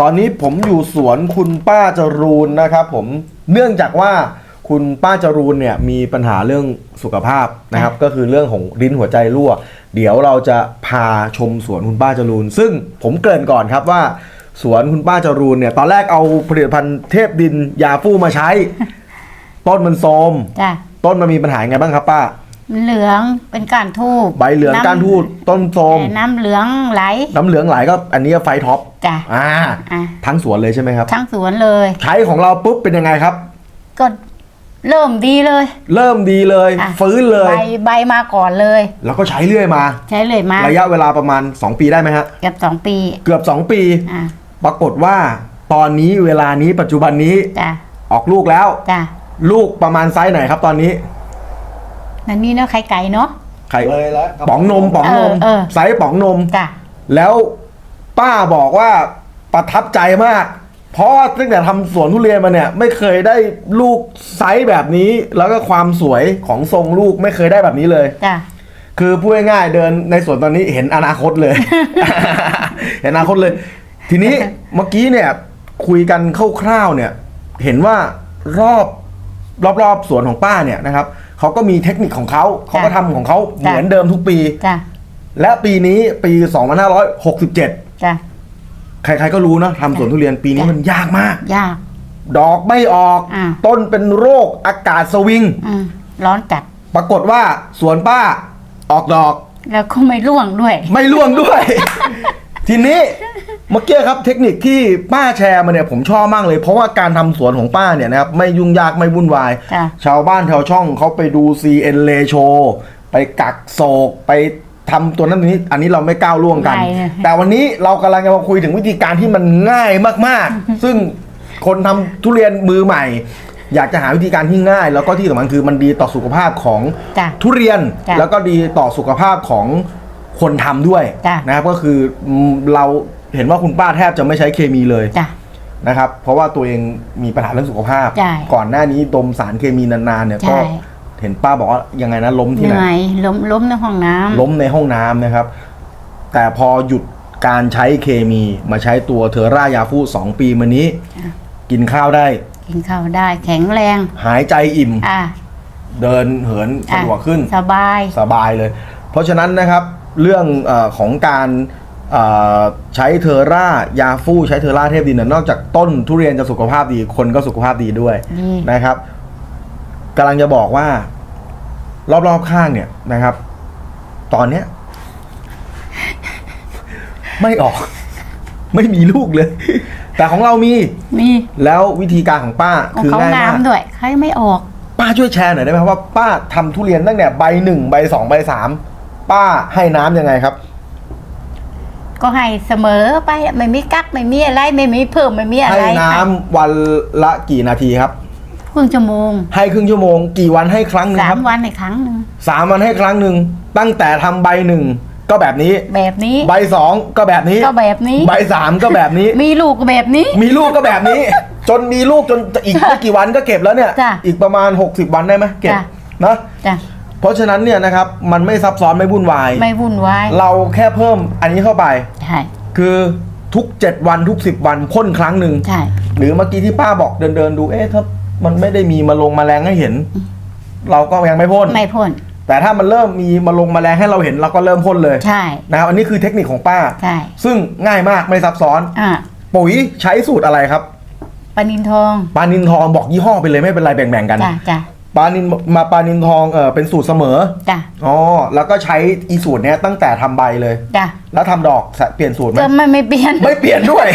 ตอนนี้ผมอยู่สวนคุณป้าจรูนนะครับผมเนื่องจากว่าคุณป้าจรูนเนี่ยมีปัญหาเรื่องสุขภาพนะครับ ก็คือเรื่องของลิ้นหัวใจรั่ว เดี๋ยวเราจะพาชมสวนคุณป้าจรูน ซึ่งผมเกริ่นก่อนครับว่าสวนคุณป้าจรูนเนี่ยตอนแรกเอาผลิตภัณฑ์เทพดินยาฟู่มาใช้ ต้นมันโทรมจ้ะ ต้นมันมีปัญหายังไงบ้างครับป้ามัน เหลืองเป็นก้านทูบใบเหลืองน้ำก้านทูดต้นโทรมแต่น้ำเหลืองไหล น้ำเหลืองไหลก็อันนี้ก็ไฟท็อปจ้ะอ่าอะทั้งสวนเลยใช่ไหมครับ ทั้งสวนเลย ใช้ของเราปุ๊บเป็นยังไงครับ ก็เริ่มดีเลย เริ่มดีเลยอะฟื้นเลย ใบใบมาก่อนเลย แล้วก็ใช้เรื่อยมา ใช้เลยมา ระยะเวลาประมาณ 2 ปีได้ไหมฮะ เกือบสองปี เกือบ 2 ปีอะปรากฏว่าตอนนี้เวลานี้ปัจจุบันนี้จ้ะออกลูกแล้วจ้ะลูกประมาณไซส์ไหนครับตอนนี้ นั่นนี่เนาะไข่ไก่เนาะ ไข่เลยแล้วป๋องนมป๋องนมเออเออ ไซส์ป๋องนม จ้ะ แล้วป้าบอกว่าประทับใจมาก เพราะว่าตั้งแต่ทำสวนทุเรียนมาเนี่ย ไม่เคยได้ลูกไซส์แบบนี้ แล้วก็ความสวยของทรงลูกไม่เคยได้แบบนี้เลย จ้ะ คือพูดง่ายๆเดินในสวนตอนนี้เห็นอนาคตเลย เห็นอนาคตเลย ทีนี้เมื่อกี้เนี่ย คุยกันคร่าวๆเนี่ย เห็นว่ารอบรอบๆสวนของป้าเนี่ยนะครับ เขาก็มีเทคนิคของเขาเขาก็ทำของเขาเหมือนเดิมทุกปี จ้ะและปีนี้ปี 2567 จ้ะ ใครๆก็รู้นะทำสวนทุเรียนปีนี้จ้ะ มันยากมาก ยาก ดอกไม่ออก อ่า ต้นเป็นโรคอากาศสวิง อืมร้อนจัด ปรากฏว่าสวนป้าออกดอกแล้วก็ไม่ร่วงด้วย ไม่ร่วงด้วย ทีนี้เมื่อกี้ครับเทคนิคที่ป้าแชร์มาเนี่ยผมชอบมากเลย เพราะว่าการทำสวนของป้าเนี่ยนะครับไม่ยุ่งยากไม่วุ่นวายจ้ะชาวบ้านแถวช่องเขาไปดู CN เลโชไปกักโศกไปทำตัวนั้นตัวนี้ อันนี้เราไม่ก้าวล่วงกัน ไม่เลยแต่วันนี้เรากำลังจะมาคุยถึงวิธีการที่มันง่ายมากๆ ซึ่งคนทำทุเรียนมือใหม่ อยากจะหาวิธีการที่ง่าย แล้วก็ที่สำคัญคือมันดีต่อสุขภาพของจ้ะทุเรียน จ้ะ แล้วก็ดีต่อสุขภาพของ คนทำด้วยจ้ะ นะครับก็คืออืมเราเห็นว่าคุณป้าแทบจะไม่ใช้เคมีเลยจ้ะ นะครับ เพราะว่าตัวเองมีปัญหาเรื่องสุขภาพ ใช่ก่อนหน้านี้ดมสารเคมีนานๆเนี่ยใช่ก็เห็นป้าบอกว่ายังไงนะล้มเหที่ไหน นื่อยล้มล้มในห้องน้ำ ล้มในห้องน้ำนะครับ แต่พอหยุดการใช้เคมีมาใช้ตัวเทอร่ายาฟูสองปีมานี้กินข้าวได้ กินข้าวได้แข็งแรง หายใจอิ่ม อะเดินเหินสะดวกขึ้นสบาย สบายเลย เพราะฉะนั้นนะครับ เรื่องเออของการเอ่อใช้เทอร่ายาฟู่ใช้เทอร่าเทพดินเนยนอกจากต้นทุเรียนจะสุขภาพดี คนก็สุขภาพดีด้วยดีนะครับกำลังจะบอกว่า รอบๆข้างเนี่ยนะครับ ตอนเนี้ย ไม่ออก ไม่มีลูกเลย แต่ของเรามีมี แล้ววิธีการของป้าของคือเขาง่ายงามามกด้วยใครไม่ออก ป้าช่วยแชร์หน่อยได้ไหมครับว่าป้าทำทุเรียนตั้งแต่ใบหนึ่งใบสองใบสาม ป้าให้น้ำยังไงครับ ก็ให้เสมอไปไม่มีกักไม่มีอะไรไม่มีเพิ่มไม่มีอะไรให้น้ำวันละกี่นาทีครับ ครึ่งชั่วโมงให้ครึ่งชั่วโมง กี่วันให้ครั้งหนึงสาครัมบวันในครั้งหนึ่งสามวันให้ครั้งหนึ่งตั้งแต่ทำใบหนึ่งก็แบบนี้ แบบนี้ใบสองก็แบบนี้ ก็แบบนี้ ใบสามก็แบบนี้ มีลูกก็แบบนี้ มีลูกก็แบบนี้ จนมีลูกจนอีกไม่กี่วันก็เก็บแล้วเนี่ย จ้ะอีกประมาณ 60 วันได้ไหมเก็บจ้ะนะ จ้ะ เพราะฉะนั้นเนี่ยนะครับมันไม่ซับซ้อนไม่วุ่นวาย ไม่วุ่นวายเราแค่เพิ่มอันนี้เข้าไป ใช่ คือทุก 7 วันทุก 10 วันพ่นครั้งหนึ่งใช่ หรือเมื่อกี้ที่ป้าบอกเดินเดินๆดูเอ๊ะถ้ามันไม่ได้มีมาลงมาแรงให้เห็น เราก็ยังไม่พ่นไม่พ่นแต่ถ้ามันเริ่มมีมาลงมาแรงให้เราเห็นเราก็เริ่มพ่นเลยใช่นะครับอันนี้คือเทคนิคของป้าใช่ซึ่งง่ายมากไม่ซับซ้อนอะปุ๋ยใช้สูตรอะไรครับปลานินทองปลานินทองบอกยี่ห้อไปเลยไม่เป็นไรแบ่งๆกันจ้ะจ้ะ ปลานินมาปลานินทองเออเป็นสูตรเสมอจ้ะอ๋อแล้วก็ใช้อีสูตรเนี้ยตั้งแต่ทำใบเลย จ้ะแล้วทำดอกเปลี่ยนสูตรไหม ก็ไม่ไม่เปลี่ยน ไม่เปลี่ยนด้วย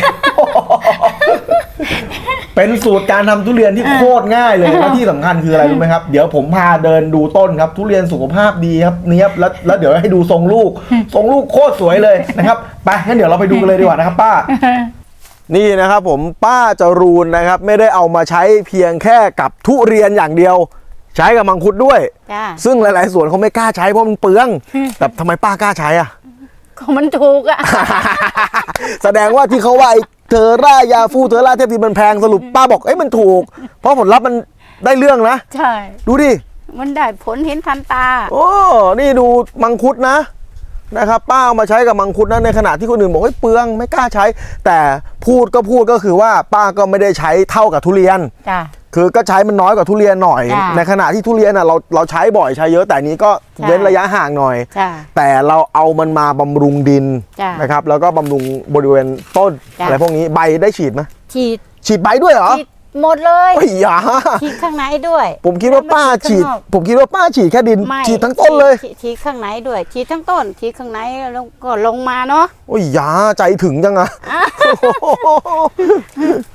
เป็นสูตรการทำทุเรียนที่โคตรง่ายเลย และที่สำคัญคืออะไรรู้ไหมครับ เดี๋ยวผมพาเดินดูต้นครับ ทุเรียนสุขภาพดีครับเนี้ยบแล้วแล้วเดี๋ยวให้ดูทรงลูก ทรงลูกโคตรสวยเลยนะครับ ไปงั้นเดี๋ยวเราไปดูกันเลยดีกว่านะครับป้า นี่นะครับผมป้าจรูนนะครับ ไม่ได้เอามาใช้เพียงแค่กับทุเรียนอย่างเดียว ใช้กับมังคุดด้วย จ้ะซึ่งหลายๆสวนเขาไม่กล้าใช้เพราะมันเปลือง แต่ทำไมป้ากล้าใช้อะก็มันถูกอะ แสดงว่าที่เขาว่าไอ้เทอร่ายาฟูเทอร่าเทพดินมันแพงสรุปป้าบอกเอ้ยมันถูก เพราะผลลัพธ์มันได้เรื่องนะ ใช่ ดูดิ มันได้ผลเห็นทันตา โอ้ นี่ดูมังคุดนะนะครับ ป้าเอามาใช้กับมังคุดนั้นในขณะที่คนอื่นบอกเฮ้ยเปลืองไม่กล้าใช้ แต่พูดก็พูดก็คือว่าป้าก็ไม่ได้ใช้เท่ากับทุเรียน จ้ะ คือก็ใช้มันน้อยกว่าทุเรียนหน่อย จ้ะในขณะที่ทุเรียนอะเราเราใช้บ่อยใช้เยอะแต่อันนี้ก็ใช่ เว้นระยะห่างหน่อย จ้ะ แต่เราเอามันมาบำรุงดินจ้ะนะครับ แล้วก็บำรุงบริเวณต้นจ้ะ อะไรพวกนี้ใบได้ฉีดไหมฉีดฉีดใบด้วยเหรอ ฉีด หมดเลยเฮ้ยอย่าฉีดข้างในด้วยผมคิดว่าป้าฉีดข้งนอกผมคิดว่าป้าฉีดแค่ดิน ไม่ฉีดทั้งต้นเลย ฉีดฉีดข้างในด้วย ฉีดทั้งต้น ฉีดข้างในแล้วก็ลงมาเนาะโอ้ยอย่าใจถึงจังอะ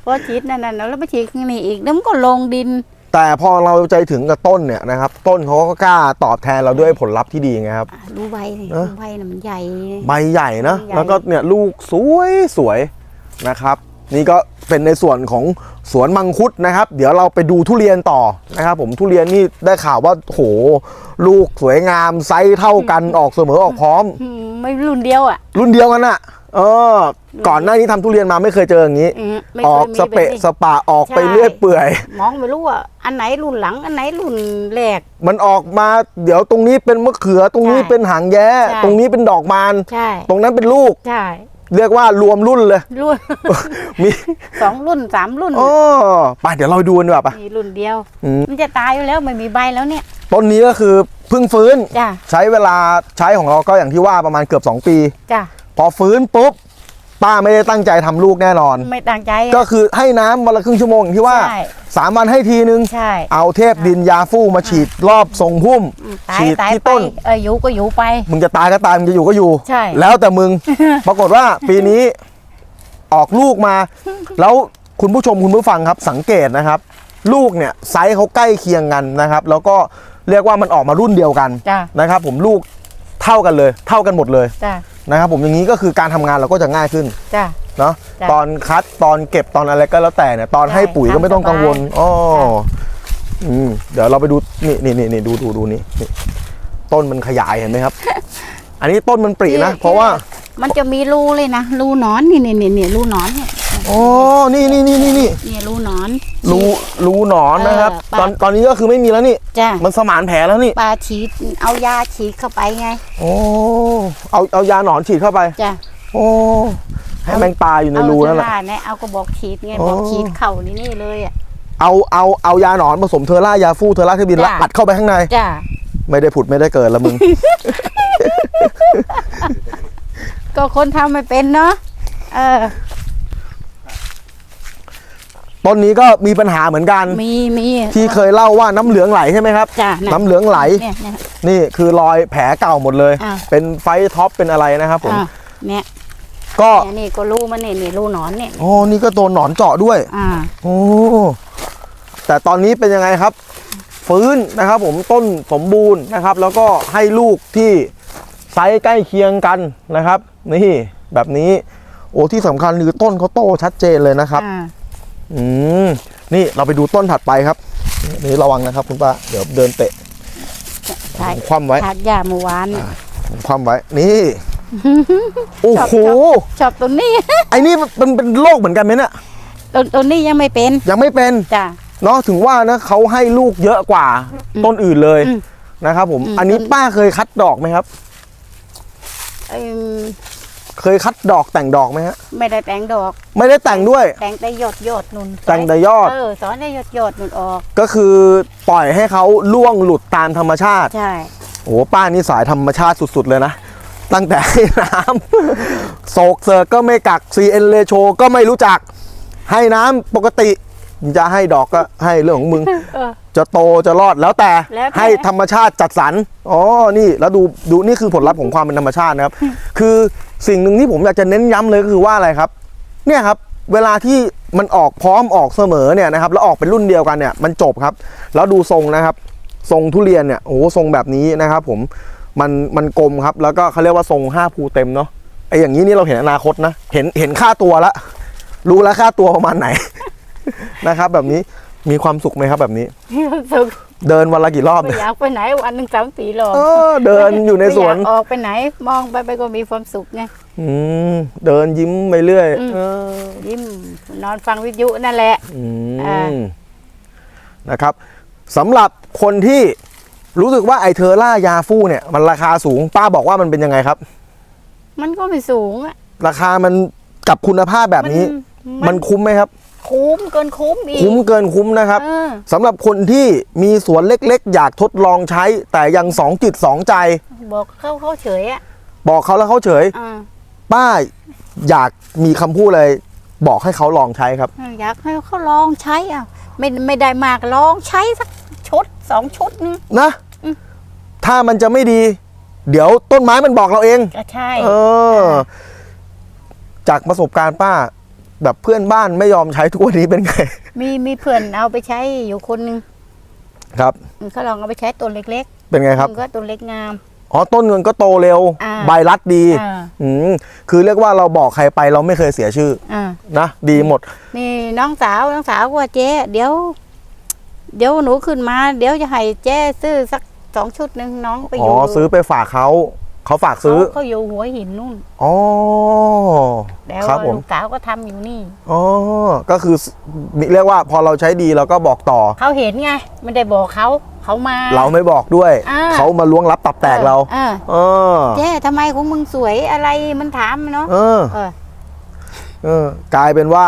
พอฉีดนั่นน่ะแล้วมาฉีดข้างในอีกแล้วมันก็ลงดิน แต่พอเราใจถึงกับต้นเนี่ยนะครับ ต้นเขาก็กล้าตอบแทนเราด้วยผลลัพธ์ที่ดีไงครับ อะดูใบนี่เนอะ ดูใบน่ะมันใหญ่ ใบใหญ่นะใหญ่ แล้วก็เนี่ยลูกสวยสวยนะครับ นี่ก็ เป็นในส่วนของสวนมังคุดนะครับ เดี๋ยวเราไปดูทุเรียนต่อนะครับ ผมทุเรียนนี่ได้ข่าวว่าโหลูกสวยงามไซส์เท่ากันออกเสมอออกพร้อม อืมไม่รุ่นเดียวอะรุ่นเดียวกันอะเออ ก่อนหน้านี้ทำทุเรียนมาไม่เคยเจออย่างนี้ อืมไม่อเคอยกมีสแบบเปะนี้ สปะออกไปใช่ เรื่อยเปื่อย มองไม่รู้ว่าอันไหนรุ่นหลัง อันไหนรุ่นแรก มันออกมาเดี๋ยวตรงนี้เป็นมะเขือตรงนี้ใช่เป็นหางแย้ ใช่ ตรงนี้เป็นดอกมาน ใช่ ตรงนั้นเป็นลูก ใช่ เรียกว่ารวมรุ่นเลย รุ่น มีสองรุ่นสามรุ่นอ๋อไปเดี๋ยวเราไปดูกันดีกว่าปะ มีรุ่นเดียว อืม มันจะตายอยู่แล้วไม่มีใบแล้วเนี่ย ต้นนี้ก็คือเพิ่งฟื้น จ้ะ ใช้เวลาใช้ของเราก็อย่างที่ว่าประมาณเกือบ 2 ปี จ้ะ พอฟื้นปุ๊บ ป้าไม่ได้ตั้งใจทำลูกแน่นอน ไม่ตั้งใจก็คือให้น้ำวันละครึ่งชั่วโมงอย่างที่ว่าใช่ สามวันให้ทีนึง ใช่เอาเทพดินยาฟู่มาฉีดรอบทรงพุ่มอืมตายฉีดตายที่ไปต้น เอออยู่ก็อยู่ไป มึงจะตายก็ตายมึงจะอยู่ก็อยู่ ใช่ แล้วแต่มึง ปรากฏว่าปีนี้ออกลูกมา แล้วคุณผู้ชมคุณผู้ฟังครับสังเกตนะครับ ลูกเนี่ยไซส์เขาใกล้เคียงกันนะครับ แล้วก็เรียกว่ามันออกมารุ่นเดียวกันจ้ะ นะครับ ผมลูก เท่ากันเลย เท่ากันหมดเลยจ้ะนะครับผมอย่างนี้ก็คือการทำงานเราก็จะง่ายขึ้นจ้ะ เนาะจ้ะตอนคัดตอนเก็บตอนอะไรก็แล้วแต่เนี่ยตอนใช่ให้ปุ๋ยก็ไม่ต้องกังวลทำสบายอ๋อจ้ะอืมเดี๋ยวเราไปดูนี่นี่นี่นี่ดูดูดูนี่นี่ต้นมันขยายเห็นไหมครับ อันนี้ต้นมันปรีนะ เพราะว่า มันจะมีรูเลยนะรูหนอนนี่นี่นี่นี่รูหนอนเนี่ย อ๋อ นี่นี่นี่นี่นี่เนี่ยรูหนอน รูรูหนอนนะครับ เออปะ ตอนตอนนี้ก็คือไม่มีแล้วนี่ จ้ะมันสมานแผลแล้วนี่ ปลาฉีดเอายาฉีดเข้าไปไงโอ้เอาเอายาหนอนฉีดเข้าไป จ้ะโอ้ให้แมงปลาอยู่ในเอารูเทนั่นแหละล่าเนี่ยเอากระบอกฉีดไงอ๋อ บอกฉีดเข่านี่นี่เลยอะ เอาเอาเอายาหนอนผสมเทอร่ายาฟูเทอร่าเทบินแล้วจ้ะ อัดเข้าไปข้างใน จ้ะไม่ได้ผุดไม่ได้เกิดละมึง ก็คนทำไม่เป็นเนาะเออ ต้นนี้ก็มีปัญหาเหมือนกัน มีมีที่เคยเล่าว่าน้ำเหลืองไหลใช่ไหมครับ จ้ะะน้ำเหลืองไหล เนี่ยเนี่ย นี่คือรอยแผลเก่าหมดเลย อะ เป็นไฟท็อปเป็นอะไรนะครับผม อะเนี่ยก็เนี่ยนี่ก็รูมันเนี่ยนี่รูหนอนเนี่ยโอ้นี่ก็โดนหนอนเจาะด้วย อ่า โอ้แต่ตอนนี้เป็นยังไงครับ ฟื้นนะครับ ผมต้นสมบูรณ์นะครับ แล้วก็ให้ลูกที่ไซส์ใกล้เคียงกันนะครับ นี่แบบนี้ โอ้ที่สำคัญคือต้นเขาโตชัดเจนเลยนะครับ อ่า อืมนี่เราไปดูต้นถัดไปครับนี่ระวังนะครับ คุณป้าเดี๋ยวเดินเตะใช่คว่ำไว้ทานยาเมื่อวานเนี่ยคว่ำไว้ นี่โอ้โหชอบตัวนี้ไอ้นี่มันเป็นโรคเหมือนกันไหมเนี่ยตัวตัวนี้ยังไม่เป็น ยังไม่เป็นจ้ะเนาะถึงว่านะเขาให้ลูกเยอะกว่าอืมต้นอื่นเลยอืมนะครับผมอืมอันนี้ป้าเคยคัดดอกไหมครับ เอิ่มเคยคัดดอกแต่งดอกไหมฮะ ไม่ได้แต่งดอก ไม่ได้แต่งด้วย แต่งแต่ยอดยอดนุ่นแต่งแต่ยอด เออสอนได้ยอดยอดนุ่นออก ก็คือปล่อยให้เขาล่วงหลุดตามธรรมชาติ ใช่ โอ้โหป้านี่สายธรรมชาติสุด ๆ เลยนะ ตั้งแต่ให้น้ำโศกเสิร์กก็ไม่กัก CN เลโชก็ไม่รู้จัก ให้น้ำปกติ จะให้ดอกก็ให้เรื่องของมึงเออจะโตจะรอดแล้วแต่แล้วแต่ ให้ธรรมชาติจัดสรร อ๋อ นี่แล้วดูดูนี่คือผลลัพธ์ของความเป็นธรรมชาตินะครับ คือ สิ่งหนึ่งที่ผมอยากจะเน้นย้ำเลยก็คือว่าอะไรครับ เนี่ยครับเวลาที่มันออกพร้อมออกเสมอเนี่ยนะครับแล้วออกเป็นรุ่นเดียวกันเนี่ยมันจบครับ แล้วดูทรงนะครับ ทรงทุเรียนเนี่ยโอ้โหทรงแบบนี้นะครับผมมันมันกลมครับ แล้วก็เขาเรียกว่าทรงห้าภูเต็มเนาะไอ้อย่างนี้นี่เราเห็นอนาคตนะ เห็นเห็นค่าตัวละ รู้แล้วค่าตัวประมาณไหนนะครับ แบบนี้ มีความสุขไหมครับแบบนี้ มีความสุขเดินวันละกี่รอบไม่เนี่ยอยากไปไหนวันหนึ่งสามสี่รอบเออเดินอยู่ในสวนไม่อยากออกไปไหนมองไปไปก็มีความสุขไงอืมเดินยิ้มไปเรื่อยอืมเออยิ้มนอนฟังวิทยุนั่นแหละอือ่ามนะครับสำหรับคนที่รู้สึกว่าไอเทอร่ายาฟูเนี่ยมันราคาสูงป้าบอกว่ามันเป็นยังไงครับ มันก็ไม่สูงอะราคามันกับคุณภาพแบบนี้ มัมันคุ้มไหมครับ คุ้มเกินคุ้มอีกคุ้มเกินคุ้มนะครับเออสำหรับคนที่มีสวนเล็กๆ อยากทดลองใช้ แต่ยังสองจิตสองใจ บอกเขาเขาเฉยอะบอกเขาแล้วเขาเฉยอ่าป้าอยากมีคำพูดอะไรบอกให้เขาลองใช้ครับ อยากให้เขาลองใช้อะไม่ไม่ได้มากลองใช้สักชุดสองชุดนึงนะอืมถ้ามันจะไม่ดี เดี๋ยวต้นไม้มันบอกเราเองก็ใช่เออ จากประสบการณ์ป้า แบบเพื่อนบ้านไม่ยอมใช้ทุกวันนี้เป็นไง มีมีเพื่อนเอาไปใช้อยู่คนนึงครับ เขาลองเอาไปใช้ตัวเล็กเป็นไงๆครับ มันก็ตัวเล็กงาม อ๋อ ต้นเงินก็โตเร็ว อ่าใบรัดดีอ่า อืมคือเรียกว่าเราบอกใครไปเราไม่เคยเสียชื่ออ่านะ ดีหมด นี่น้องสาวน้องสาวว่าเจ๊เดี๋ยว เดี๋ยวหนูขึ้นมา เดี๋ยวจะให้เจ๊ซื้อสักสองชุดหนึ่งน้องไปออ๋อยู่ซื้อไปฝากเขา เขาฝากซื้อเขาเขาอยู่หัวหินนู่นอ๋อแล้วครับผมลูกสาวก็ทำอยู่นี่อ๋อก็คือเรียกว่าพอเราใช้ดีเราก็บอกต่อ เขาเห็นไงไม่ได้บอกเขาเขามา เราไม่บอกด้วยอ่าเขามาล้วงลับตับแตกเราเออเออเจ๊ทำไมของมึงสวยอะไรมันถามเนาะเออเออเออกลายเป็นว่า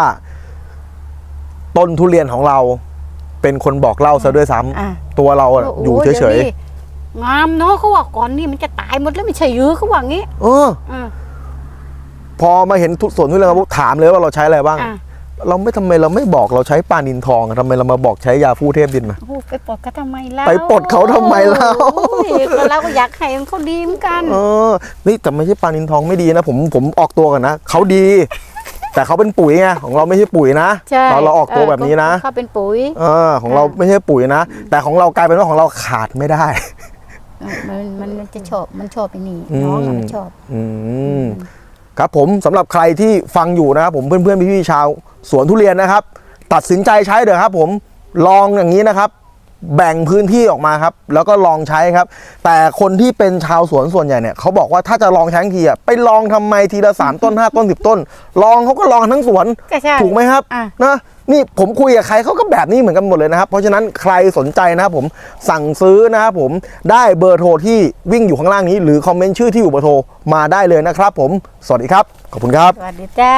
ต้นทุเรียนของเราเป็นคนบอกเล่าซะด้วยซ้ำอะตัวเราอะอยู่โโหเฉยดี๋วนี้ งามเนาะเขาว่าก่อนนี่มันจะตายหมดแล้วไม่ใช่ยื้อเขาว่างี้ๆเออ อะพอมาเห็นทุสวนทุเรียนเราปุ๊บถามเลยว่าเราใช้อะไรบ้าง อะ เราไม่ทำไมเราไม่บอกเราใช้ปลานินทองอะทำไมเรามาบอกใช้ยาฟูเทพดินมา โอ้โหไปปลดเขาทำไมเล่าไปปลดเขาทำไมเล่าโอ้ยก็เราก็อยากให้เขาดีเหมือนกันเออ นี่แต่ไม่ใช่ปลานินทองไม่ดีนะผมผมออกตัวกันนะเขาดี แต่เขาเป็นปุ๋ยไงของเราไม่ใช่ปุ๋ยนะใช่ตอนเราออกตัวแบบนี้นะ เขาเป็นปุ๋ย เออของเราไม่ใช่ปุ๋ยนะ แต่ของเรากลายเป็นว่าของเราขาดไม่ได้ มันมันมันจะชอบมันชอบไอ้นี่อืมน้องอะมันชอบ อืมครับผมสำหรับใครที่ฟังอยู่นะครับผมเพื่อนๆพี่ๆชาวสวนทุเรียนนะครับ ตัดสินใจใช้เถอะครับ ผมลองอย่างนี้นะครับ แบ่งพื้นที่ออกมาครับ แล้วก็ลองใช้ครับ แต่คนที่เป็นชาวสวนส่วนใหญ่เนี่ยเขาบอกว่าถ้าจะลองใช้ทั้งทีอะไปลองทำไมทีละสามต้นห้าต้นสิบต้น ลองเขาก็ลองทั้งสวนก็ใช่ถูกไหมครับอะ นะ นี่ผมคุยกับใครเขาก็แบบนี้เหมือนกันหมดเลยนะครับ เพราะฉะนั้นใครสนใจนะครับผมสั่งซื้อนะครับผมได้เบอร์โทรที่วิ่งอยู่ข้างล่างนี้ หรือคอมเมนต์ชื่อที่อยู่เบอร์โทรมาได้เลยนะครับผม สวัสดีครับ ขอบคุณครับ สวัสดีจ้า